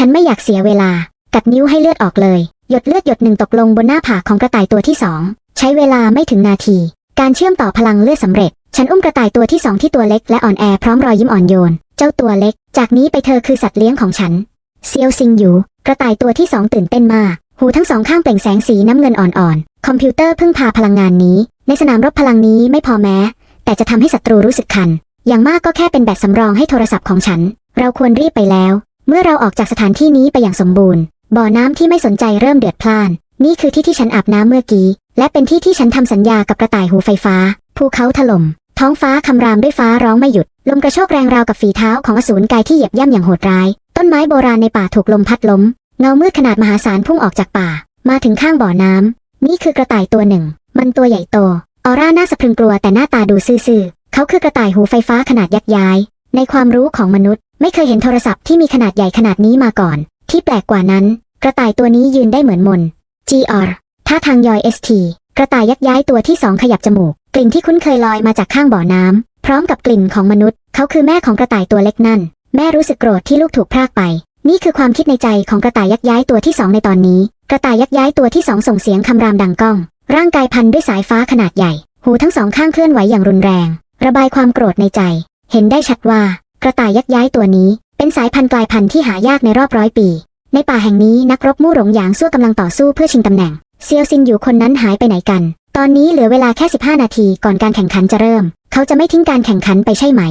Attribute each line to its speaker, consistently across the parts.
Speaker 1: ฉันไม่อยากเสียเวลา กัดนิ้วให้เลือดออกเลย หยดเลือดหยดหนึ่งตกลงบนหน้าผากของกระต่ายตัวที่สองใช้เวลาไม่ถึงนาที การเชื่อมต่อพลังเลือดสำเร็จ ฉันอุ้มกระต่ายตัวที่สองที่ตัวเล็กและอ่อนแอพร้อมรอยยิ้มอ่อนโยน เจ้าตัวเล็ก จากนี้ไปเธอคือสัตว์เลี้ยงของฉัน เซียวซิงอยู่ กระต่ายตัวที่สองตื่นเต้นมาก หูทั้งสองข้างเปล่งแสงสีน้ำเงินอ่อนๆ คอมพิวเตอร์พึ่งพาพลังงานนี้ ในสนามรบพลังนี้ไม่พอแม้ แต่จะทำให้ศัตรูรู้สึกคัน อย่างมากก็แค่เป็นแบตสำรองให้โทรศัพท์ของฉัน เราควรรีบไปแล้ว เมื่อเราออกจากสถานที่นี้ไปอย่างสมบูรณ์ บ่อน้ำที่ไม่สนใจเริ่มเดือดพล่าน นี่คือที่ที่ฉันอาบน้ำเมื่อกี้ และเป็นที่ที่ฉันทำสัญญากับกระต่ายหูไฟฟ้า ภูเขาถล่ม ท้องฟ้าคำรามด้วยฟ้าร้องไม่หยุด ลมกระโชกแรงราวกับฝีเท้าของอสูรกายที่เหยียบย่ำอย่างโหดร้าย ต้นไม้โบราณในป่าถูกลมพัดล้ม เงามืดขนาดมหาศาลพุ่งออกจากป่า มาถึงข้างบ่อน้ำนี่คือกระต่ายตัวหนึ่ง มันตัวใหญ่โต ออร่าน่าสะพรึงกลัวแต่หน้าตาดูซื่อๆ เขาคือกระต่ายหูไฟฟ้าขนาดยักษ์ย้าย ในความรู้ของมนุษย์ ไม่เคยเห็นโทรศัพท์ที่มีขนาดใหญ่ขนาดนี้มาก่อน ที่แปลกกว่านั้น กระต่ายตัวนี้ยืนได้เหมือนมน GR ท่าทางยอย ST กระต่ายยักย้ายตัวที่สองขยับจมูก กลิ่นที่คุ้นเคยลอยมาจากข้างบ่อน้ำพร้อมกับกลิ่นของมนุษย์ เขาคือแม่ของกระต่ายตัวเล็กนั่น แม่รู้สึกโกรธที่ลูกถูกพรากไป นี่คือความคิดในใจของกระต่ายยักย้ายตัวที่สองในตอนนี้ กระต่ายยักย้ายตัวที่สองส่งเสียงคำรามดังก้อง ร่างกายพันด้วยสายฟ้าขนาดใหญ่ หูทั้งสองข้างเคลื่อนไหวอย่างรุนแรง ระบายความโกรธในใจ เห็นได้ชัดว่า กระต่ายยักษ์ย้ายตัวนี้เป็นสายพันธุ์กลายพันธุ์ที่หายากในรอบร้อยปี ในป่าแห่งนี้นักรบมู่หลงหยางซั่วกำลังต่อสู้เพื่อชิงตำแหน่ง เซียวซินอยู่คนนั้นหายไปไหนกัน ตอนนี้เหลือเวลาแค่ 15 นาทีก่อนการแข่งขันจะเริ่ม เขาจะไม่ทิ้งการแข่งขันไปใช่ไหม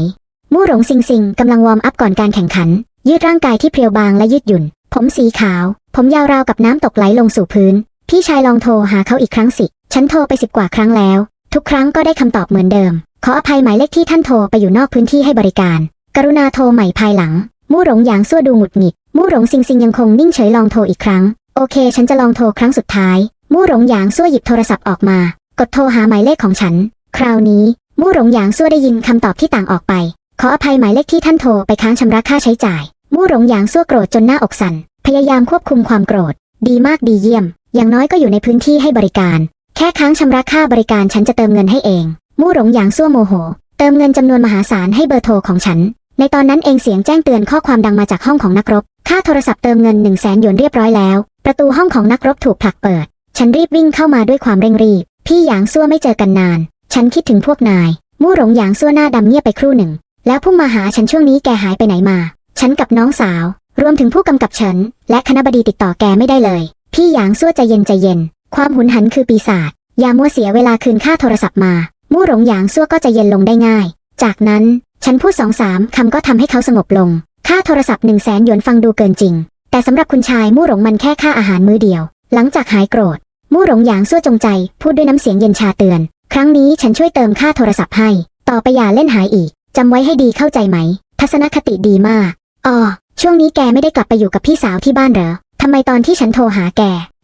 Speaker 1: มู่หลงซิงซิงกำลังวอร์มอัพก่อนการแข่งขัน ยืดร่างกายที่เพรียวบางและยืดหยุ่น ผมสีขาว ผมยาวราวกับน้ำตกไหลลงสู่พื้น พี่ชายลองโทรหาเขาอีกครั้งสิ ฉันโทรไปสิบกว่าครั้งแล้ว ทุกครั้งก็ได้คำตอบเหมือนเดิม ขออภัยหมายเลขที่ท่านโทรไปอยู่นอกพื้นที่ให้บริการ กรุณาโทรใหม่ภายหลัง มู่หลงหยางซั่วดูหงุดหงิด มู่หลงซิงซิงยังคงนิ่งเฉยลองโทรอีกครั้ง โอเค ฉันจะลองโทรครั้งสุดท้าย มู่หลงหยางซั่วหยิบโทรศัพท์ออกมา กดโทรหาหมายเลขของฉัน คราวนี้ มู่หลงหยางซั่วได้ยินคำตอบที่ต่างออกไป ขออภัยหมายเลขที่ท่านโทรไปค้างชำระค่าใช้จ่าย มู่หลงหยางซั่วโกรธจนหน้าอกสั่น พยายามควบคุมความโกรธ ดีมากดีเยี่ยม อย่างน้อยก็อยู่ในพื้นที่ให้บริการ แค่ค้างชำระค่าบริการฉันจะเติมเงินให้เอง มู่หลงหยางซั่วโมโหเติมเงินจำนวนมหาศาลให้เบอร์โทรของฉัน ในตอนนั้นเองเสียงแจ้งเตือนข้อความดังมาจากห้องของนักรบ ค่าโทรศัพท์เติมเงิน1นึ่งแสนหยวนเรียบร้อยแล้ว ประตูห้องของนักรบถูกผลักเปิด ฉันรีบวิ่งเข้ามาด้วยความเร่งรีบ พี่หยางซั่วไม่เจอกันนาน ฉันคิดถึงพวกนาย มู่หลงหยางซั่วหน้าดำเงียบไปครู่หนึ่ง แล้วพุ่งมาหาฉันช่วงนี้แกหายไปไหนมา ฉันกับน้องสาว รวมถึงผู้กำกับฉัน และคณะบดีติดต่อแกไม่ได้เลย พี่หยางซั่วใจเย็นใจเย็น ความหุนหันคือปีศาจ อย่ามัวเสียเวลาคืนค่าโทรศัพท์มา มู่หลงหยางซั่วก็ใจเย็นลงได้ง่าย จากนั้น ฉันพูดสองสามคำก็ทำให้เขาสงบลง ค่าโทรศัพท์หนึ่งแสนหยวนฟังดูเกินจริง แต่สำหรับคุณชายมู่หลงมันแค่ค่าอาหารมื้อเดียว หลังจากหายโกรธ มู่หลงหยางซั่วจงใจ พูดด้วยน้ำเสียงเย็นชาเตือน ครั้งนี้ฉันช่วยเติมค่าโทรศัพท์ให้ ต่อไปอย่าเล่นหายอีกจำไว้ให้ดีเข้าใจไหม ทัศนคติดีมากอ๋อช่วงนี้แกไม่ได้กลับไปอยู่กับพี่สาวที่บ้านเหรอทำไมตอนที่ฉันโทรหาแก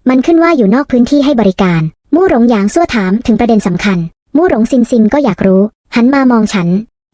Speaker 1: มันขึ้นว่าอยู่นอกพื้นที่ให้บริการ มู่หลงหยางซั่วถามถึงประเด็นสำคัญ มู่หลงซินซินก็อยากรู้ หันมามองฉัน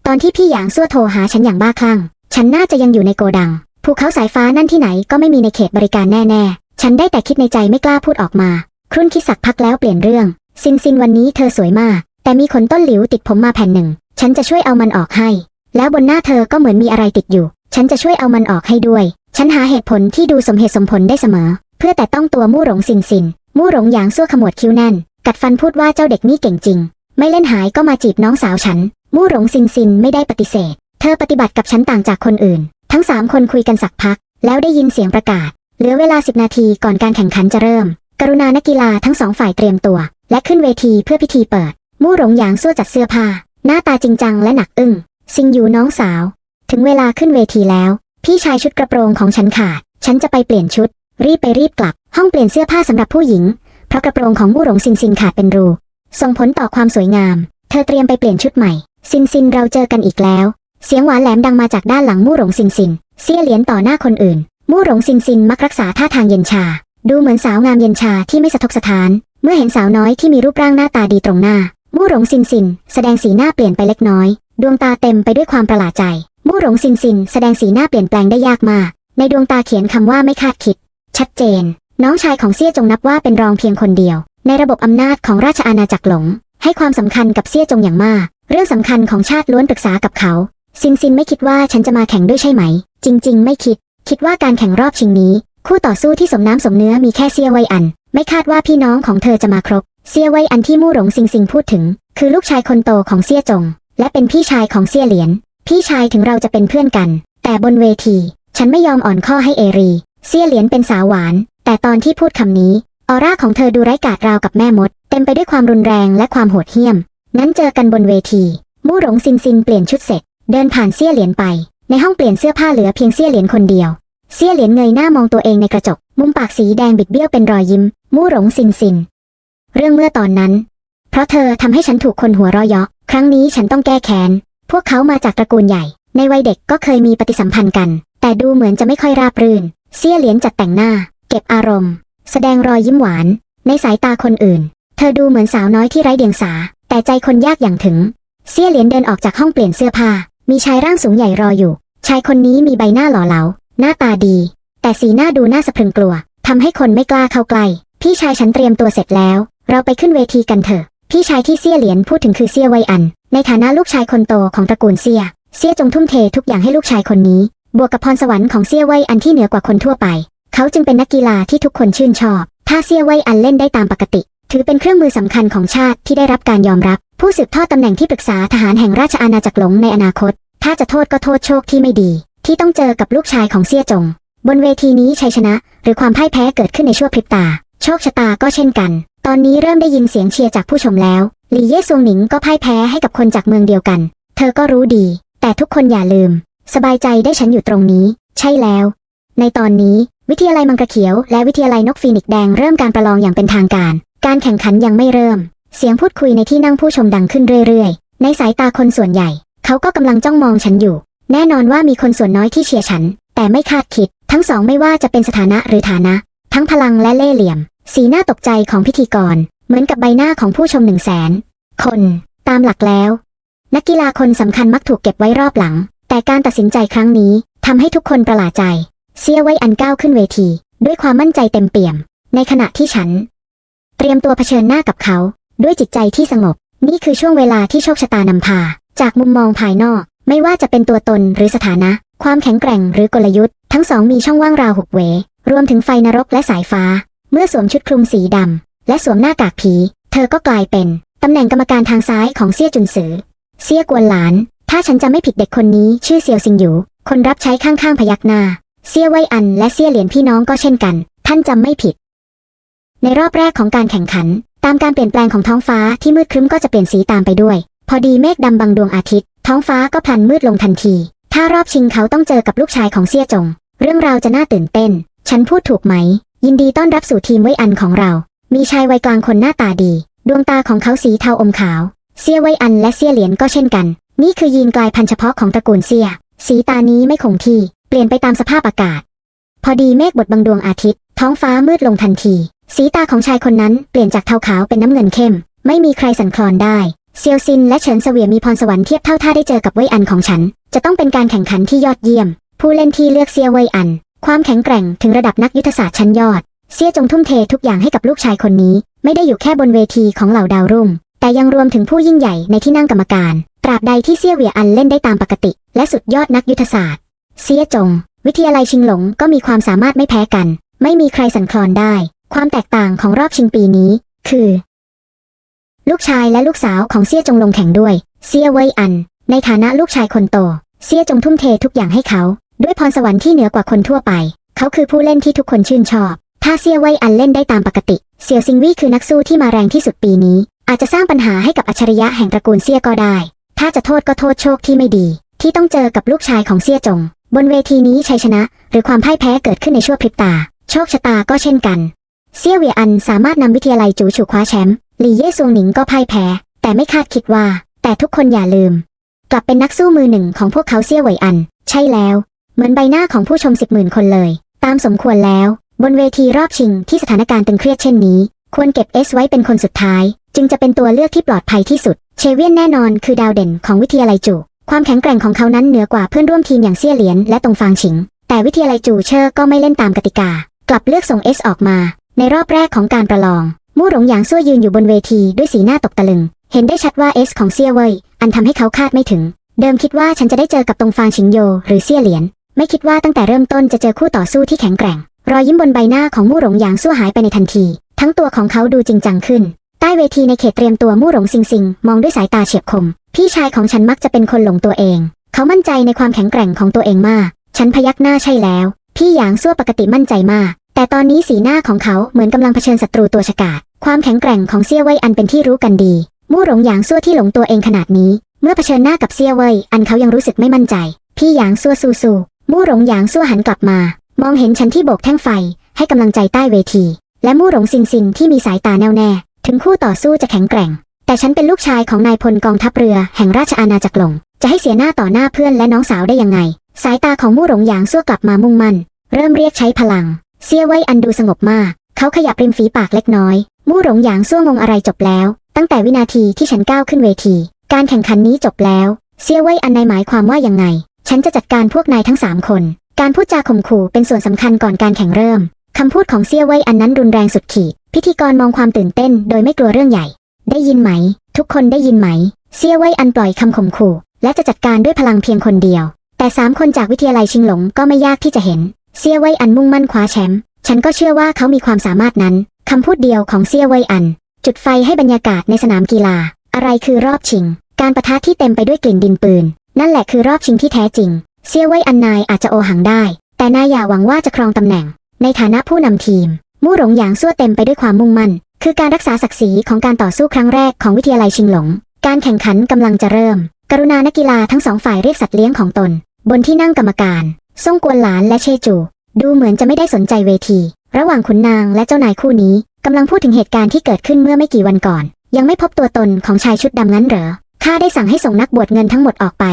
Speaker 1: อนที่พี่หยางซั่วโทรหาฉันอย่างบ้าคลั่ง ฉันน่าจะยังอยู่ในโกดัง ภูเขาสายฟ้านั่นที่ไหนก็ไม่มีในเขตบริการแน่ๆ ฉันได้แต่คิดในใจไม่กล้าพูดออกมา ครุ่นคิดสักพักแล้วเปลี่ยนเรื่อง ซินซินวันนี้เธอสวยมาก แต่มีขนต้นหลิวติดผมมาแผ่นหนึ่ง ฉันจะช่วยเอามันออกให้ แล้วบนหน้าเธอก็เหมือนมีอะไรติดอยู่ ฉันจะช่วยเอามันออกให้ด้วย ฉันหาเหตุผลที่ดูสมเหตุสมผลได้เสมอ เพื่อแต่ต้องตัวมู่หลงซินซิน มู่หลงหยางซั่วขมวดคิ้วแน่น กัดฟันพูดว่าเจ้าเด็กนี่เก่งจริง ไม่เล่นหายก็มาจีบน้องสาวฉัน มู่หลงซินซินไม่ได้ปฏิเสธ เธอปฏิบัติกับฉันต่างจากคนอื่น ทั้งสามคนคุยกันสักพัก แล้วได้ยินเสียงประกาศ เหลือเวลาสิบนาทีก่อนการแข่งขันจะเริ่ม กรุณานักกีฬาทั้งสองฝ่ายเตรียมตัว และขึ้นเวทีเพื่อพิธีเปิด มู่หลงหยางซั่วจัดเสื้อผ้า หน้าตาจริงจังและหนักอึ้ง ซิงอยู่น้องสาว ถึงเวลาขึ้นเวทีแล้ว พี่ชายชุดกระโปรงของฉันขาด ฉันจะไปเปลี่ยนชุด รีบไปรีบกลับ ห้องเปลี่ยนเสื้อผ้าสำหรับผู้หญิง เพราะกระโปรงของมู่หลงซินซินขาดเป็นรู ส่งผลต่อความสวยงาม เธอเตรียมไปเปลี่ยนชุดใหม่ ซินซินเราเจอกันอีกแล้ว เสียงหวานแหลมดังมาจากด้านหลังมู่หลงซินซิน เสี้ยเหรียญต่อหน้าคนอื่น มู่หลงซินซินมักรักษาท่าทางเย็นชา ดูเหมือนสาวงามเย็นชาที่ไม่สะทกสะท้าน เมื่อเห็นสาวน้อยที่มีรูปร่างหน้าตาดีตรงหน้า มู่หลงซินซิน แสดงสีหน้าเปลี่ยนไปเล็กน้อย ดวงตาเต็มไปด้วยความประหลาดใจ มู่หลงซินซิน แสดงสีหน้าเปลี่ยนแปลงได้ยากมาก ในดวงตาเขียนคำว่าไม่คาดคิด ชัดเจน น้องชายของเซี่ยจงนับว่าเป็นรองเพียงคนเดียว ในระบบอำนาจของราชอาณาจักรหลง ให้ความสำคัญกับเซี่ยจงอย่างมาก เรื่องสำคัญของชาติล้วนปรึกษากับเขา ซินซินไม่คิดว่าฉันจะมาแข่งด้วยใช่ไหม จริง ๆ ไม่คิด คิดว่าการแข่งรอบชิงนี้ คู่ต่อสู้ที่สมน้ำสมเนื้อมีแค่เซียไวอัน ไม่คาดว่าพี่น้องของเธอจะมาครบ เซียไวอันที่มู่หลงซิงซิงพูดถึง คือลูกชายคนโตของเซียจง และเป็นพี่ชายของเซียเหลียน พี่ชายถึงเราจะเป็นเพื่อนกัน แต่บนเวที ฉันไม่ยอมอ่อนข้อให้เอรี เซียเหลียนเป็นสาวหวาน แต่ตอนที่พูดคำนี้ออร่าของเธอดูไร้กาจราวกับแม่มด เต็มไปด้วยความรุนแรงและความโหดเหี้ยม งั้นเจอกันบนเวที มู่หลงซินซินเปลี่ยนชุดเสร็จ เดินผ่านเซี่ยเหรียญไป ในห้องเปลี่ยนเสื้อผ้าเหลือเพียงเซี่ยเหรียญคนเดียว เซี่ยเหรียญเงยหน้ามองตัวเองในกระจก มุมปากสีแดงบิดเบี้ยวเป็นรอยยิ้ม มู่หลงซินซิน เรื่องเมื่อตอนนั้น เพราะเธอทำให้ฉันถูกคนหัวเราะเยาะ ครั้งนี้ฉันต้องแก้แค้น พวกเขามาจากตระกูลใหญ่ ในวัยเด็กก็เคยมีปฏิสัมพันธ์กัน แต่ดูเหมือนจะไม่ค่อยราบรื่น เซี่ยเหรียญจัดแต่งหน้า เก็บอารมณ์ แสดงรอยยิ้มหวาน ในสายตาคนอื่น เธอดูเหมือนสาวน้อยที่ไร้เดียงสา แต่ใจคนยากอย่างถึงเซียเหรียญเดินออกจากห้องเปลี่ยนเสื้อผ้า มีชายร่างสูงใหญ่รออยู่ ชายคนนี้มีใบหน้าหล่อเหลา หน้าตาดี แต่สีหน้าดูน่าสะพรึงกลัวทำให้คนไม่กล้าเข้าใกล้ พี่ชายฉันเตรียมตัวเสร็จแล้ว เราไปขึ้นเวทีกันเถอะ พี่ชายที่เซียเหรียญพูดถึงคือเซียไวอัน ในฐานะลูกชายคนโตของตระกูลเซียเซียจงทุ่มเททุกอย่างให้ลูกชายคนนี้ บวกกับพรสวรรค์ของเซียไวอันที่เหนือกว่าคนทั่วไป เขาจึงเป็นนักกีฬาที่ทุกคนชื่นชอบ ถ้าเซียไวอันเล่นได้ตามปกติ ถือเป็นเครื่องมือสำคัญของชาติที่ได้รับการยอมรับ ผู้สืบทอดตำแหน่งที่ปรึกษาทหารแห่งราชอาณาจักรหลงในอนาคต ถ้าจะโทษก็โทษโชคที่ไม่ดี ที่ต้องเจอกับลูกชายของเซี่ยจง บนเวทีนี้ชัยชนะ หรือความพ่ายแพ้เกิดขึ้นในชั่วพริบตา โชคชะตาก็เช่นกัน ตอนนี้เริ่มได้ยินเสียงเชียร์จากผู้ชมแล้วหลี่เย่ซวงหนิงก็พ่ายแพ้ให้กับคนจากเมืองเดียวกัน เธอก็รู้ดี แต่ทุกคนอย่าลืม สบายใจได้ฉันอยู่ตรงนี้ ใช่แล้ว ในตอนนี้ วิทยาลัยมังกรเขียว และวิทยาลัยนกฟีนิกซ์แดงเริ่มการประลองอย่างเป็นทางการ การแข่งขันยังไม่เริ่ม เสียงพูดคุยในที่นั่งผู้ชมดังขึ้นเรื่อยๆ ในสายตาคนส่วนใหญ่ เขาก็กำลังจ้องมองฉันอยู่ แน่นอนว่ามีคนส่วนน้อยที่เชียร์ฉัน แต่ไม่คาดคิด ทั้งสองไม่ว่าจะเป็นสถานะหรือฐานะ ทั้งพลังและเล่ห์เหลี่ยม สีหน้าตกใจของพิธีกร เหมือนกับใบหน้าของผู้ชมหนึ่งแสนคน ตามหลักแล้ว นักกีฬาคนสำคัญมักถูกเก็บไว้รอบหลัง แต่การตัดสินใจครั้งนี้ทำให้ทุกคนประหลาดใจ เซียไว้อันก้าวขึ้นเวที ด้วยความมั่นใจเต็มเปี่ยม ในขณะที่ฉัน เตรียมตัวเผชิญหน้ากับเขา ด้วยจิตใจที่สงบ นี่คือช่วงเวลาที่โชคชะตานำพา จากมุมมองภายนอก ไม่ว่าจะเป็นตัวตนหรือสถานะ ความแข็งแกร่งหรือกลยุทธ์ ทั้งสองมีช่องว่างราวหุบเว รวมถึงไฟนรกและสายฟ้า เมื่อสวมชุดคลุมสีดำและสวมหน้ากากผี เธอก็กลายเป็นตำแหน่งกรรมการทางซ้ายของเซี่ยจุนซือ เซี่ยกวนหลาน ถ้าฉันจะไม่ผิดเด็กคนนี้ชื่อเซียวซิงหยูคนรับใช้ข้างๆพยักหน้า เซี่ยไวอันและเซี่ยเหรียญพี่น้องก็เช่นกัน ท่านจำไม่ผิด ในรอบแรกของการแข่งขัน ตามการเปลี่ยนแปลงของท้องฟ้าที่มืดครึ้มก็จะเปลี่ยนสีตามไปด้วย พอดีเมฆดำบังดวงอาทิตย์ ท้องฟ้าก็พลันมืดลงทันที ถ้ารอบชิงเขาต้องเจอกับลูกชายของเซี่ยจง เรื่องราวจะน่าตื่นเต้น ฉันพูดถูกไหม ยินดีต้อนรับสู่ทีมไวอันของเรา มีชายวัยกลางคนหน้าตาดี ดวงตาของเขาสีเทาอมขาว เซี่ยไวอันและเซี่ยเหรียญก็เช่นกัน นี่คือยีนกลายพันธุ์เฉพาะของตระกูลเซี่ย สีตานี้ไม่คงที่ เปลี่ยนไปตามสภาพอากาศ พอดีเมฆบดบังดวงอาทิตย์ ท้องฟ้ามืดลงทันที สีตาของชายคนนั้นเปลี่ยนจากเทาขาวเป็นน้ำเงินเข้ม ไม่มีใครสันคลอนได้ เซียวซินและเฉินเสวียมีพรสวรรค์เทียบเท่าท่าได้เจอกับเว่ยอันของฉัน จะต้องเป็นการแข่งขันที่ยอดเยี่ยม ผู้เล่นที่เลือกเซียวเว่ยอัน ความแข็งแกร่งถึงระดับนักยุทธศาสตร์ชั้นยอด เซียจงทุ่มเททุกอย่างให้กับลูกชายคนนี้ ไม่ได้อยู่แค่บนเวทีของเหล่าดาวรุ่ง แต่ยังรวมถึงผู้ยิ่งใหญ่ในที่นั่งกรรมการตราบใดที่เซียเวียอันเล่นได้ตามปกติ และสุดยอดนักยุทธศาสตร์ เซียจง วิทยาลัยชิงหลงก็มีความสามารถไม่แพ้กัน ไม่มีใครสั่นคลอนได้ ความแตกต่างของรอบชิงปีนี้ คือ ลูกชายและลูกสาวของเซียจงลงแข่งด้วย เซียเว่ยอัน ในฐานะลูกชายคนโต เซียจงทุ่มเททุกอย่างให้เขา ด้วยพรสวรรค์ที่เหนือกว่าคนทั่วไป เขาคือผู้เล่นที่ทุกคนชื่นชอบ ถ้าเซียเว่ยอันเล่นได้ตามปกติเซียวซิงวี่คือนักสู้ที่มาแรงที่สุดปีนี้ อาจจะสร้างปัญหาให้กับอัจฉริยะแห่งตระกูลเซียก็ได้ ถ้าจะโทษก็โทษโชคที่ไม่ดี ที่ต้องเจอกับลูกชายของเซียจง บนเวทีนี้ชัยชนะ หรือความพ่ายแพ้เกิดขึ้นในชั่วพริบตา โชคชะตาก็เช่นกัน เซียเวียอันสามารถนำวิทยาลัยจูฉูคว้าแชมป์หลี่เย่ซวงหนิงก็พ่ายแพ้ แต่ไม่คาดคิดว่า แต่ทุกคนอย่าลืม กลับเป็นนักสู้มือหนึ่งของพวกเขาเซียเวยอัน ใช่แล้ว เหมือนใบหน้าของผู้ชมสิบหมื่นคนเลย ตามสมควรแล้ว บนเวทีรอบชิงที่สถานการณ์ตึงเครียดเช่นนี้ ควรเก็บเอสไว้เป็นคนสุดท้าย จึงจะเป็นตัวเลือกที่ปลอดภัยที่สุด เชเวียนแน่นอนคือดาวเด่นของวิทยาลัยจูความแข็งแกร่งของเขานั้นเหนือกว่าเพื่อนร่วมทีมอย่างเซี่ยเหลียนและตงฟางฉิง แต่วิทยาลัยจูเชอร์ก็ไม่เล่นตามกติกา กลับเลือกส่งเอสออกมา ในรอบแรกของการประลอง มู่หลงหยางซั่วยืนอยู่บนเวทีด้วยสีหน้าตกตะลึง เห็นได้ชัดว่าเอสของเซี่ยเว่ยอันทำให้เขาคาดไม่ถึง เดิมคิดว่าฉันจะได้เจอกับตงฟางชิงโย หรือเซี่ยเหลียน ไม่คิดว่าตั้งแต่เริ่มต้นจะเจอคู่ต่อสู้ที่แข็งแกร่ง รอยยิ้มบนใบหน้าของมู่หลงหยางสู้หายไปในทันที ทั้งตัวของเขาดูจริงจังขึ้น ใต้เวทีในเขตเตรียมตัวมู่หลงซิงซิงมองด้วยสายตาเฉียบคม พี่ชายของฉันมักจะเป็นคนหลงตัวเอง เขามั่นใจในความแข็งแกร่งของตัวเองมาก ฉันพยักหน้าใช่แล้ว พี่หยางซั่วปกติมั่นใจมาก แต่ตอนนี้สีหน้าของเขาเหมือนกำลังเผชิญศัตรูตัวฉกาจความแข็งแกร่งของเซี่ยเว่ยอันเป็นที่รู้กันดี มู่หลงหยางซั่วที่หลงตัวเองขนาดนี้ เมื่อเผชิญหน้ากับเซี่ยเว่ยอันเขายังรู้สึกไม่มั่นใจ พี่หยางซั่วซูซูมู่หลงหยางซั่วหันกลับมา มองเห็นฉันที่โบกแท่งไฟ ให้กำลังใจใต้เวที และมู่หลงซินซินที่มีสายตาแน่วแน่ ถึงคู่ต่อสู้จะแข็งแกร่ง แต่ฉันเป็นลูกชายของนายพลกองทัพเรือแห่งราชอาณาจักรหลง จะให้เสียหน้าต่อหน้าเพื่อนและน้องสาวได้ยังไง สายตาของมู่หลงหยางซั่วกลับมามุ่งมั่น เริ่มเรียกใช้พลัง เซียเว่ยอันดูสงบมาก เขาขยับริมฝีปากเล็กน้อย มู่หลงหยางซ่วงงอะไรจบแล้ว ตั้งแต่วินาทีที่ฉันก้าวขึ้นเวที การแข่งขันนี้จบแล้ว เซียเว่ยอันนายหมายความว่ายังไง ฉันจะจัดการพวกนายทั้งสามคน การพูดจาข่มขู่เป็นส่วนสำคัญก่อนการแข่งเริ่มคำพูดของเซียเว่ยอันนั้นรุนแรงสุดขีด พิธีกรมองความตื่นเต้น โดยไม่กลัวเรื่องใหญ่ ได้ยินไหม ทุกคนได้ยินไหม เซียเว่ยอันปล่อยคำข่มขู่ และจะจัดการด้วยพลังเพียงคนเดียวแต่สามคนจากวิทยาลัยชิงหลงก็ไม่ยากที่จะเห็น เซี่ยเว่ยอันมุ่งมั่นคว้าแชมป์ ฉันก็เชื่อว่าเขามีความสามารถนั้น คำพูดเดียวของเซี่ยเว่ยอัน จุดไฟให้บรรยากาศในสนามกีฬา อะไรคือรอบชิง การประทะที่เต็มไปด้วยกลิ่นดินปืน นั่นแหละคือรอบชิงที่แท้จริง เซี่ยเว่ยอันนายอาจจะโอหังได้ แต่นายอย่าหวังว่าจะครองตำแหน่ง ในฐานะผู้นำทีม มู่หลงหยางซั่วเต็มไปด้วยความมุ่งมั่น คือการรักษาศักดิ์ศรีของการต่อสู้ครั้งแรกของวิทยาลัยชิงหลง การแข่งขันกำลังจะเริ่ม กรุณานักกีฬาทั้งสองฝ่ายเรียกสัตว์เลี้ยงของตน บนที่นั่งกรรมการ ซ่งกวนหลานและเชจู ดูเหมือนจะไม่ได้สนใจเวที ระหว่างขุนนางและเจ้านายคู่นี้กำลังพูดถึงเหตุการณ์ที่เกิดขึ้นเมื่อไม่กี่วันก่อน ยังไม่พบตัวตนของชายชุดดำนั้นเหรอข้าได้สั่งให้ส่งนักบวชเงินทั้งหมดออกไป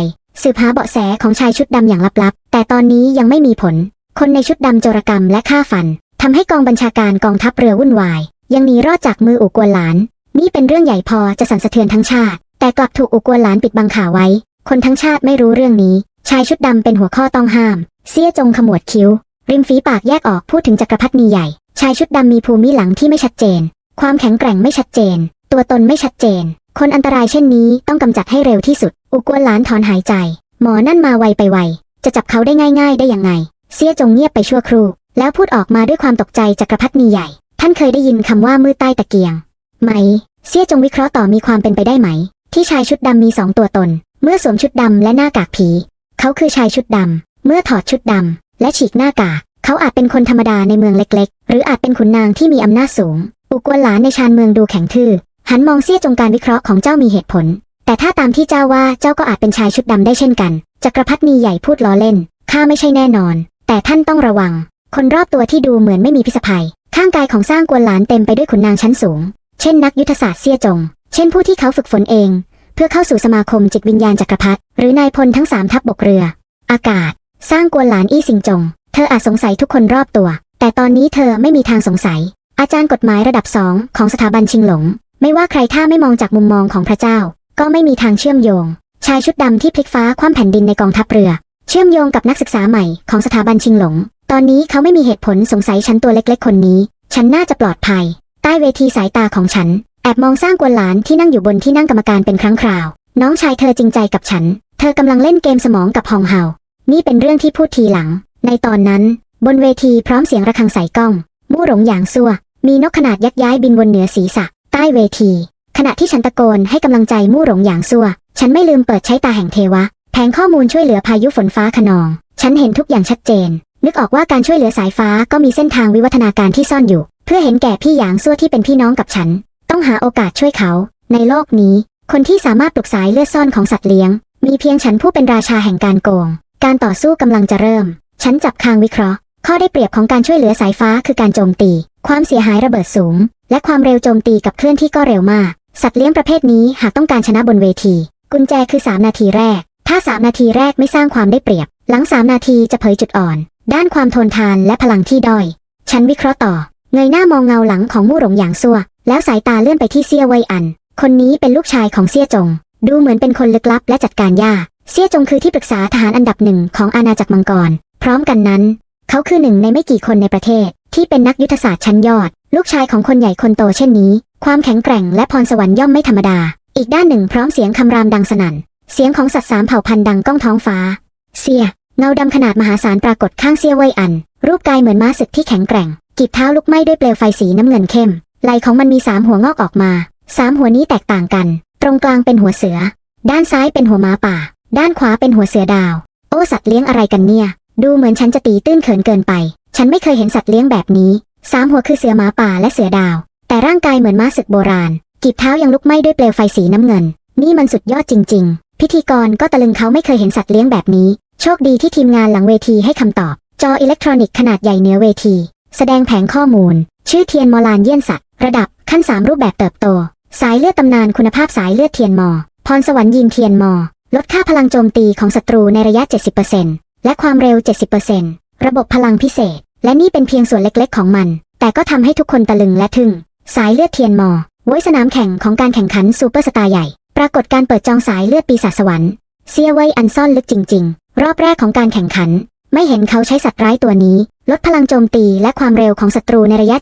Speaker 1: สืบหาเบาะแสของชายชุดดำอย่างลับๆ แต่ตอนนี้ยังไม่มีผล คนในชุดดำโจรกรรมและฆ่าฟันทำให้กองบัญชาการกองทัพเรือวุ่นวาย ยังหนีรอดจากมืออุกวนหลาน นี่เป็นเรื่องใหญ่พอจะสั่นสะเทือนทั้งชาติ แต่กลับถูกอุกวนหลานปิดบังข่าวไว้ คนทั้งชาติไม่รู้เรื่องนี้ ชายชุดดำเป็นหัวข้อต้องห้าม เสี้ยจงขมวดคิ้ว ริมฝีปากแยกออกพูดถึงจักรพรรดินีใหญ่ ชายชุดดำมีภูมิหลังที่ไม่ชัดเจน ความแข็งแกร่งไม่ชัดเจน ตัวตนไม่ชัดเจน คนอันตรายเช่นนี้ต้องกำจัดให้เร็วที่สุด อุกวนหลานถอนหายใจ หมอนั่นมาไวไปไว จะจับเขาได้ง่าย ๆ ได้ยังไง เสี้ยจงเงียบไปชั่วครู่ แล้วพูดออกมาด้วยความตกใจจักรพรรดินีใหญ่ ท่านเคยได้ยินคำว่ามือใต้ตะเกียง ไหม เสี้ยจงวิเคราะห์ต่อมีความเป็นไปได้ไหม ที่ชายชุดดำมีสองตัวตน เมื่อสวมชุดดำและหน้ากากผี เขาคือชายชุดดำ เมื่อถอดชุดดำและฉีกหน้ากากเขาอาจเป็นคนธรรมดาในเมืองเล็กๆ หรืออาจเป็นขุนนางที่มีอำนาจสูง อุกวนหลานในชานเมืองดูแข็งทื่อ หันมองเสี้ยจงการวิเคราะห์ของเจ้ามีเหตุผล แต่ถ้าตามที่เจ้าว่าเจ้าก็อาจเป็นชายชุดดำได้เช่นกัน จักรพรรดินีใหญ่พูดล้อเล่น ข้าไม่ใช่แน่นอน แต่ท่านต้องระวัง คนรอบตัวที่ดูเหมือนไม่มีพิษภัย ข้างกายของสร้างกวนหลานเต็มไปด้วยขุนนางชั้นสูง เช่นนักยุทธศาสตร์เสี้ยจง เช่นผู้ที่เขาฝึกฝนเอง เพื่อเข้าสู่สมาคมจิตวิญญาณจักรพรรดิหรือนายพลทั้งสามทัพบบกเรือ อากาศ สร้างกวนหลานอี้สิงจง เธออาจสงสัยทุกคนรอบตัว แต่ตอนนี้เธอไม่มีทางสงสัย อาจารย์กฎหมายระดับสองของสถาบันชิงหลง ไม่ว่าใครถ้าไม่มองจากมุมมองของพระเจ้า ก็ไม่มีทางเชื่อมโยง ชายชุดดำที่พลิกฟ้าคว่ำแผ่นดินในกองทัพเรือ เชื่อมโยงกับนักศึกษาใหม่ของสถาบันชิงหลง ตอนนี้เขาไม่มีเหตุผลสงสัยฉันตัวเล็กๆ คนนี้ ฉันน่าจะปลอดภัย ใต้เวทีสายตาของฉัน แอบมองสร้างกวนหลานที่นั่งอยู่บนที่นั่งกรรมการเป็นครั้งคราว น้องชายเธอจริงใจกับฉัน เธอกำลังเล่นเกมสมองกับฮองเฮา นี่เป็นเรื่องที่พูดทีหลัง ในตอนนั้น บนเวทีพร้อมเสียงระฆังใส่กล้อง มู่หลงหยางซัว มีนกขนาดยักษ์ย้ายบินบนเหนือศีรษะ ใต้เวที ขณะที่ฉันตะโกนให้กำลังใจมู่หลงหยางซัว ฉันไม่ลืมเปิดใช้ตาแห่งเทวะ แผงข้อมูลช่วยเหลือพายุฝนฟ้าขนอง ฉันเห็นทุกอย่างชัดเจน นึกออกว่าการช่วยเหลือสายฟ้าก็มีเส้นทางวิวัฒนาการที่ซ่อนอยู่ เพื่อเห็นแก่พี่หยางซัวที่เป็นพี่น้องกับฉัน ต้องหาโอกาสช่วยเขา ในโลกนี้ คนที่สามารถปลุกสายเลือดซ่อนของสัตว์เลี้ยง มีเพียงฉันผู้เป็นราชาแห่งการโกง การต่อสู้กำลังจะเริ่ม ฉันจับคางวิเคราะห์ ข้อได้เปรียบของการช่วยเหลือสายฟ้าคือการโจมตี ความเสียหายระเบิดสูง และความเร็วโจมตีกับเคลื่อนที่ก็เร็วมาก สัตว์เลี้ยงประเภทนี้หากต้องการชนะบนเวที กุญแจคือ 3 นาทีแรก ถ้า 3 นาทีแรกไม่สร้างความได้เปรียบ หลัง 3 นาทีจะเผยจุดอ่อน ด้านความทนทานและพลังที่ด้อย ฉันวิเคราะห์ต่อ เงยหน้ามองเงาหลังของมู่หลงอย่างซัว แล้วสายตาเลื่อนไปที่เซี่ยเวยอัน คนนี้เป็นลูกชายของเซี่ยจง ดูเหมือนเป็นคนลึกลับและจัดการยาก เซี่ยจงคือที่ปรึกษาทหารอันดับหนึ่งของอาณาจักรมังกร พร้อมกันนั้น เขาคือหนึ่งในไม่กี่คนในประเทศ ที่เป็นนักยุทธศาสตร์ชั้นยอด ลูกชายของคนใหญ่คนโตเช่นนี้ ความแข็งแกร่งและพรสวรรค์ย่อมไม่ธรรมดา อีกด้านหนึ่งพร้อมเสียงคำรามดังสนั่น เสียงของสัตว์สามเผ่าพันธุ์ดังก้องท้องฟ้าเสียเงาดำขนาดมหาศาลปรากฏข้างเซี่ยเว่ยอัน รูปกายเหมือนม้าศึกที่แข็งแกร่ง กีบเท้าลุกไหม้ด้วยเปลวไฟสีน้ำเงินเข้มไหลของมันมีสามหัวงอกออกมาสามหัวนี้แตกต่างกัน ตรงกลางเป็นหัวเสือ ด้านซ้ายเป็นหัวม้าป่า ด้านขวาเป็นหัวเสือดาว โอ้สัตว์เลี้ยงอะไรกันเนี่ย ดูเหมือนฉันจะตีตื้นเขินเกินไป ฉันไม่เคยเห็นสัตว์เลี้ยงแบบนี้สามหัวคือเสือหมาป่าและเสือดาว แต่ร่างกายเหมือนม้าศึกโบราณ กีบเท้ายังลุกไหม้ด้วยเปลวไฟสีน้ำเงิน นี่มันสุดยอดจริง ๆ พิธีกรก็ตะลึงเขาไม่เคยเห็นสัตว์เลี้ยงแบบนี้ โชคดีที่ทีมงานหลังเวทีให้คำตอบ จออิเล็กทรอนิกส์ขนาดใหญ่เหนือเวที แสดงแผงข้อมูล ชื่อเทียนมอลานเยี่ยนสัตว์ ระดับขั้นสามรูปแบบเติบโต สายเลือดตำนานคุณภาพสายเลือดเทียนมอ พรสวรรค์ยีนเทียนมอ ลดค่าพลังโจมตีของศัตรูในระยะ 70%และความเร็ว 70%ระบบพลังพิเศษ และนี่เป็นเพียงส่วนเล็กๆ ของมัน แต่ก็ทำให้ทุกคนตะลึงและทึ่ง สายเลือดเทียนมอไว้สนามแข่งของการแข่งขันซูเปอร์สตาร์ใหญ่ ปรากฏการเปิดจองสายเลือดปีศาจสวรรค์เซียไว้อันซ่อนลึกจริง ๆ รอบแรกของการแข่งขัน ไม่เห็นเขาใช้สัตว์ร้ายตัวนี้ ลดพลังโจมตีและความเร็วของศัตรูในระยะ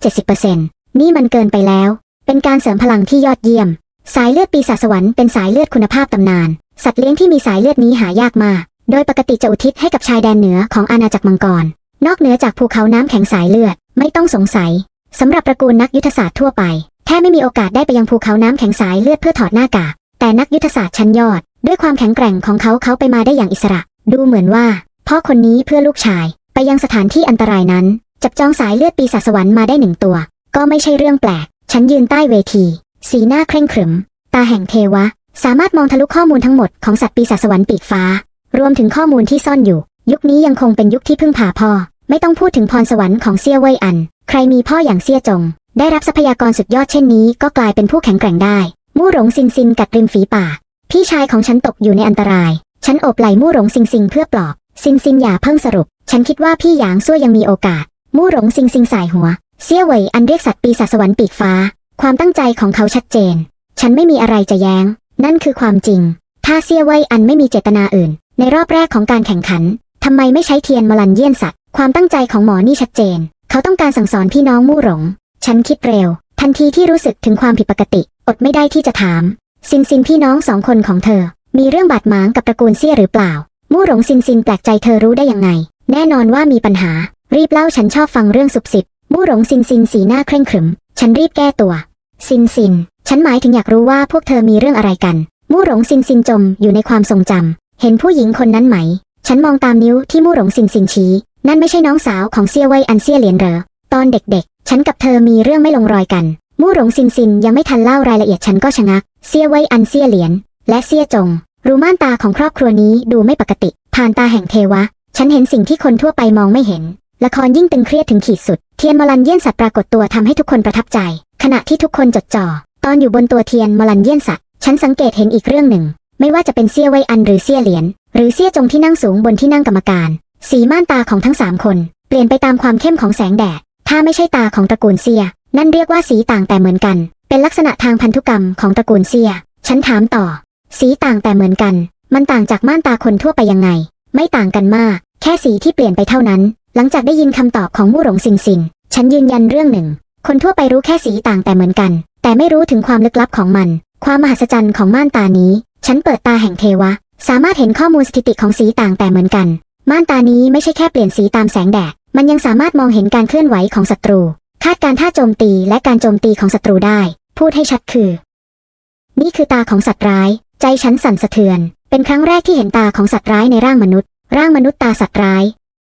Speaker 1: 70%นี่มันเกินไปแล้ว เป็นการเสริมพลังที่ยอดเยี่ยม สายเลือดปีศาจสวรรค์เป็นสายเลือดคุณภาพตำนาน สัตว์เลี้ยงที่มีสายเลือดนี้หายากมาก โดยปกติจะอุทิศให้กับชายแดนเหนือของอาณาจักรมังกร นอกเหนือจากภูเขาน้ำแข็งสายเลือด ไม่ต้องสงสัยสำหรับตระกูลนักยุทธศาสตร์ทั่วไปแค่ไม่มีโอกาสได้ไปยังภูเขาน้ำแข็งสายเลือดเพื่อถอดหน้ากาก แต่นักยุทธศาสตร์ชั้นยอด ด้วยความแข็งแกร่งของเขาเขาไปมาได้อย่างอิสระ ดูเหมือนว่าพ่อคนนี้เพื่อลูกชาย ไปยังสถานที่อันตรายนั้น จับจองสายเลือดปีศาจสวรรค์มาได้หนึ่งตัว ก็ไม่ใช่เรื่องแปลก ฉันยืนใต้เวที สีหน้าเคร่งขรึม ตาแห่งเทวะ สามารถมองทะลุข้อมูลทั้งหมดของสัตว์ปีศาจสวรรค์ปีกฟ้า รวมถึงข้อมูลที่ซ่อนอยู่ ยุคนี้ยังคงเป็นยุคที่พึ่งพาพ่อ ไม่ต้องพูดถึงพรสวรรค์ของเซี่ยเว่ยอัน ใครมีพ่ออย่างเซี่ยจง ได้รับทรัพยากรสุดยอดเช่นนี้ ก็กลายเป็นผู้แข็งแกร่งได้ มู่หลงซินซินกัดริมฝีปากพี่ชายของฉันตกอยู่ในอันตราย ฉันโอบไหล่มู่หลงซิงซิงเพื่อปลอบ ซินซินอย่าเพิ่งสรุป ฉันคิดว่าพี่หยางซั่วยังมีโอกาส มู่หลงซิงซิงสายหัว เซี่ยเหวยอันเรียกสัตว์ปีศาจสวรรค์ปีกฟ้า ความตั้งใจของเขาชัดเจน ฉันไม่มีอะไรจะแย้ง นั่นคือความจริง ถ้าเซี่ยเว่ยอันไม่มีเจตนาอื่น ในรอบแรกของการแข่งขันทำไมไม่ใช้เทียนมลันเยี่ยนสัตว์ ความตั้งใจของหมอนี่ชัดเจน เขาต้องการสั่งสอนพี่น้องมู่หลง ฉันคิดเร็ว ทันทีที่รู้สึกถึงความผิดปกติ อดไม่ได้ที่จะถาม ซินซินพี่น้องสองคนของเธอ มีเรื่องบาดหมางกับตระกูลเซี่ยหรือเปล่า มู่หลงซินซินแปลกใจเธอรู้ได้ยังไง แน่นอนว่ามีปัญหา รีบเล่าฉันชอบฟังเรื่องสุบสิบมู่หลงซินซินสีหน้าเคร่งขรึม ฉันรีบแก้ตัว ซินซิน ฉันหมายถึงอยากรู้ว่าพวกเธอมีเรื่องอะไรกัน มู่หลงซินซินจมอยู่ในความทรงจำ เห็นผู้หญิงคนนั้นไหม ฉันมองตามนิ้วที่มู่หลงซินซินชี้ นั่นไม่ใช่น้องสาวของเซี่ยเว่ยอันเซี่ยเหรียญเหรอ ตอนเด็กๆ ฉันกับเธอมีเรื่องไม่ลงรอยกัน มู่หลงซินซินยังไม่ทันเล่ารายละเอียดฉันก็ชะงัก เซี่ยเว่ยอันเซี่ยเหรียญและเซี่ยจง รูม่านตาของครอบครัวนี้ดูไม่ปกติ ผ่านตาแห่งเทวะ ฉันเห็นสิ่งที่คนทั่วไปมองไม่เห็น ละครยิ่งตึงเครียดถึงขีดสุด เทียนมลันเยี่ยนสัตว์ปรากฏตัวทำให้ทุกคนประทับใจ ขณะที่ทุกคนจดจ่อ ตอนอยู่บนตัวเทียนมลันเยี่ยนสัตว์ฉันสังเกตเห็นอีกเรื่องหนึ่ง ไม่ว่าจะเป็นเซี่ยเว่ยอันหรือเซี่ยเหรียญหรือเซี่ยจงที่นั่งสูงบนที่นั่งกรรมการ สีม่านตาของทั้งสามคน เปลี่ยนไปตามความเข้มของแสงแดด ถ้าไม่ใช่ตาของตระกูลเซียนั่นเรียกว่าสีต่างแต่เหมือนกัน เป็นลักษณะทางพันธุกรรมของตระกูลเซียฉันถามต่อ สีต่างแต่เหมือนกัน มันต่างจากม่านตาคนทั่วไปยังไง ไม่ต่างกันมาก แค่สีที่เปลี่ยนไปเท่านั้น หลังจากได้ยินคำตอบของมู่หลงซินซิน ฉันยืนยันเรื่องหนึ่ง คนทั่วไปรู้แค่สีต่างแต่เหมือนกัน แต่ไม่รู้ถึงความลึกลับของมัน ความมหัศจรรย์ของม่านตานี้ ฉันเปิดตาแห่งเทวะ สามารถเห็นข้อมูลสถิติของสีต่างแต่เหมือนกัน ม่านตานี้ไม่ใช่แค่เปลี่ยนสีตามแสงแดด มันยังสามารถมองเห็นการเคลื่อนไหวของศัตรู คาดการท่าโจมตีและการโจมตีของศัตรูได้ พูดให้ชัดคือ นี่คือตาของสัตว์ร้าย ใจฉันสั่นสะเทือน เป็นครั้งแรกที่เห็นตาของสัตว์ร้ายในร่างมนุษย์ ร่างมนุษย์ตาสัตว์ร้าย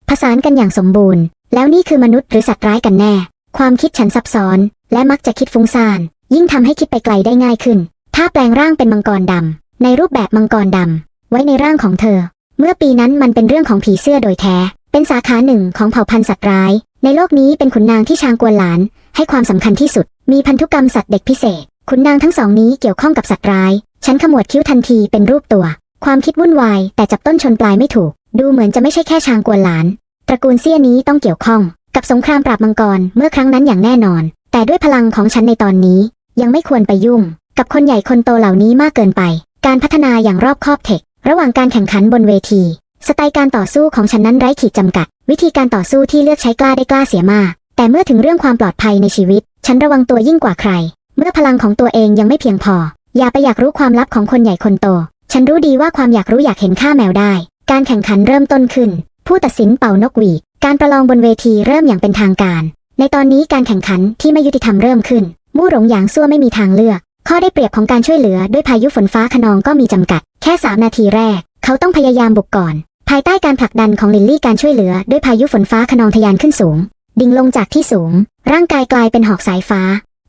Speaker 1: ผสานกันอย่างสมบูรณ์ แล้วนี่คือมนุษย์หรือสัตว์ร้ายกันแน่ ความคิดฉันซับซ้อน และมักจะคิดฟุ้งซ่าน ยิ่งทำให้คิดไปไกลได้ง่ายขึ้น ถ้าแปลงร่างเป็นมังกรดำในรูปแบบมังกรดำไว้ในร่างของเธอ เมื่อปีนั้นมันเป็นเรื่องของผีเสื้อโดยแท้ เป็นสาขาหนึ่งของเผ่าพันธุ์สัตว์ร้าย ในโลกนี้เป็นขุนนางที่ชางกวนหลาน ให้ความสำคัญที่สุด มีพันธุกรรมสัตว์เด็กพิเศษ ขุนนางทั้งสองนี้เกี่ยวข้องกับสัตว์ร้าย ฉันขมวดคิ้วทันทีเป็นรูปตัว ความคิดวุ่นวายแต่จับต้นชนปลายไม่ถูก ดูเหมือนจะไม่ใช่แค่ชางกวนหลาน ตระกูลเซี่ยนี้ต้องเกี่ยวข้อง กับสงครามปราบมังกรเมื่อครั้งนั้นอย่างแน่นอนแต่ด้วยพลังของฉันในตอนนี้ ยังไม่ควรไปยุ่ง กับคนใหญ่คนโตเหล่านี้มากเกินไป การพัฒนาอย่างรอบคอบเทค ระหว่างการแข่งขันบนเวที สไตล์การต่อสู้ของฉันนั้นไร้ขีดจำกัด วิธีการต่อสู้ที่เลือกใช้กล้าได้กล้าเสียมาก แต่เมื่อถึงเรื่องความปลอดภัยในชีวิต ฉันระวังตัวยิ่งกว่าใคร เมื่อพลังของตัวเองยังไม่เพียงพอ อย่าไปอยากรู้ความลับของคนใหญ่คนโต ฉันรู้ดีว่าความอยากรู้อยากเห็นค่าแมวได้ การแข่งขันเริ่มต้นขึ้น ผู้ตัดสินเป่านกหวีดการประลองบนเวทีเริ่มอย่างเป็นทางการ ในตอนนี้การแข่งขันที่ไม่ยุติธรรมเริ่มขึ้น มู่หลงหยางซั่วไม่มีทางเลือก ข้อได้เปรียบของการช่วยเหลือด้วยพายุฝนฟ้าขนองก็มีจำกัด แค่3นาทีแรก เขาต้องพยายามบุกก่อน ภายใต้การผลักดันของลิลลี่การช่วยเหลือด้วยพายุฝนฟ้าขนองทะยานขึ้นสูง ดิ่งลงจากที่สูง ร่างกายกลายเป็นหอกสายฟ้า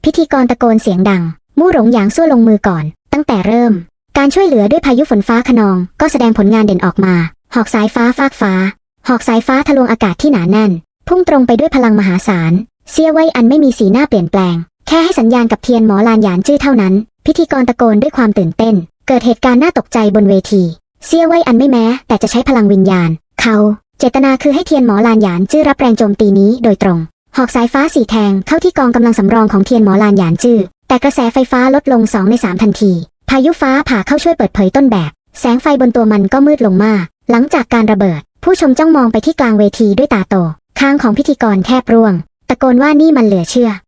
Speaker 1: พิธีกรตะโกนเสียงดัง มู่หลงหยางซั่วลงมือก่อน ตั้งแต่เริ่ม การช่วยเหลือด้วยพายุฝนฟ้าขนอง ก็แสดงผลงานเด่นออกมา หอกสายฟ้าฟากฟ้า หอกสายฟ้าทะลวงอากาศที่หนาแน่น พุ่งตรงไปด้วยพลังมหาศาลเซียไว้อันไม่มีสีหน้าเปลี่ยนแปลง แค่ให้สัญญาณกับเทียนหมอลานหยานจื้อเท่านั้น พิธีกรตะโกนด้วยความตื่นเต้น เกิดเหตุการณ์น่าตกใจบนเวที เซียไว้อันไม่แม้ แต่จะใช้พลังวิญญาณ เขาเจตนาคือให้เทียนหมอลานหยานจื้อรับแรงโจมตีนี้โดยตรง หอกสายฟ้าสีแทงเข้าที่กองกำลังสำรองของเทียนหมอลานหยานจื้อแต่กระแสไฟฟ้าลดลง2ใน3ทันที พายุฟ้าผ่าเข้าช่วยเปิดเผยต้นแบบ แสงไฟบนตัวมันก็มืดลงมาก หลังจากการระเบิด ผู้ชมจ้องมองไปที่กลางเวทีด้วยตาโตคางของพิธีกรแทบร่วง ตะโกนว่านี่มันเหลือเชื่อ